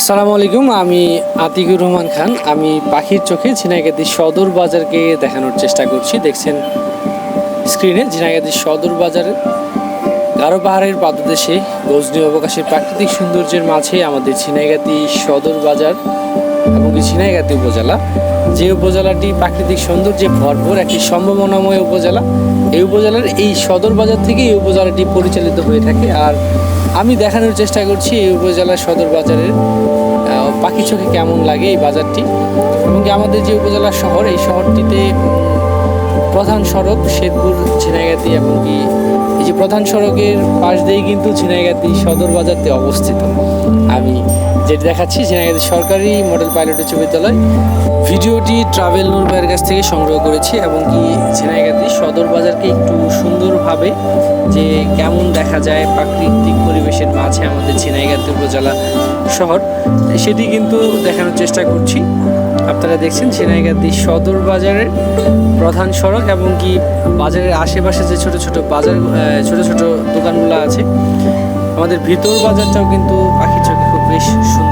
আসসালামু আলাইকুম, আমি আতিকুর রহমান খান। আমি পাখির চোখে ঝিনাইগাতি সদর বাজারকে দেখানোর চেষ্টা করছি। দেখছেন স্ক্রিনে ঝিনাইগাতি সদর বাজার, গারো পাহাড়ের পাদদেশে গজনী অবকাশের প্রাকৃতিক সৌন্দর্যের মাঝে আমাদের ঝিনাইগাতি সদর বাজার এবং ঝিনাইগাতি উপজেলা। যে উপজেলাটি প্রাকৃতিক সৌন্দর্যে ভরপুর, একটি সম্ভাবনাময় উপজেলা। এই উপজেলার এই সদর বাজার থেকে এই উপজেলাটি পরিচালিত হয়ে থাকে। আর আমি দেখানোর চেষ্টা করছি এই উপজেলার সদর বাজারের পাখি চোখে কেমন লাগে এই বাজারটি এবং আমাদের যে উপজেলা শহর, এই শহরটিতে প্রধান সড়ক শেরপুর ঝিনাইগাতি এবং কি এই যে প্রধান সড়কের পাশ দিয়েই কিন্তু ঝিনাইগাতি সদর বাজারতে অবস্থিত। আমি যেটি দেখাচ্ছি ঝিনাইগাতি সরকারি মডেল পাইলট উচ্চ বিদ্যালয় ভিডিওটি ট্রাভেল নূর ভাইয়ের কাছ থেকে সংগ্রহ করেছি এবং কি ঝিনাইগাতি সদর বাজারকে একটু সুন্দরভাবে যে কেমন দেখা যায় প্রাকৃতিক পরিবেশের মাঝে আমাদের ঝিনাইগাতি উপজেলা শহর, সেটি কিন্তু দেখানোর চেষ্টা করছি। আপনারা দেখছেন ঝিনাইগাতি সদর বাজারের প্রধান সড়ক এবং কি বাজারের আশেপাশে যে ছোট ছোট বাজার ছোট ছোট দোকানগুলো আছে, আমাদের ভিতর বাজারটাও কিন্তু Peixe.